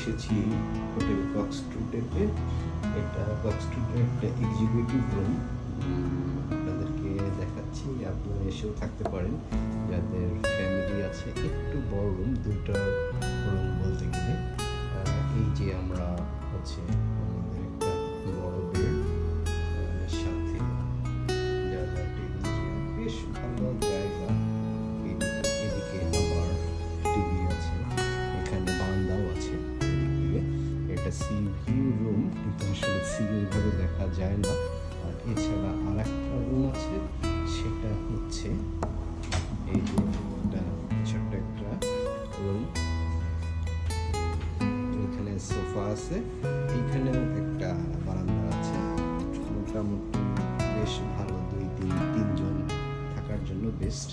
এসেছি হোটেল কক্সট্রুটেতে এটা কক্সট্রুটের একটা এক্সিকিউটিভ রুম আপনাদেরকে দেখাচ্ছি, আপনারা এসেও থাকতে পারেন। যাদের ফ্যামিলি আছে, একটু বড় রুম দুটো রুম বলতে গেলে। এই যে আমরা হচ্ছে এটা সি ভিউ রুম কিন্তু আসলে সি ওইভাবে দেখা যায় না। আর এছাড়া আর একটা রুম আছে, সেটা হচ্ছে এই যে এটা ছোট্ট একটা রুম এখানে সোফা আছে এইখানেও একটা বারান্দা আছে। মোটামুটি বেশ ভালো, দুই তিন, তিনজন থাকার জন্য বেস্ট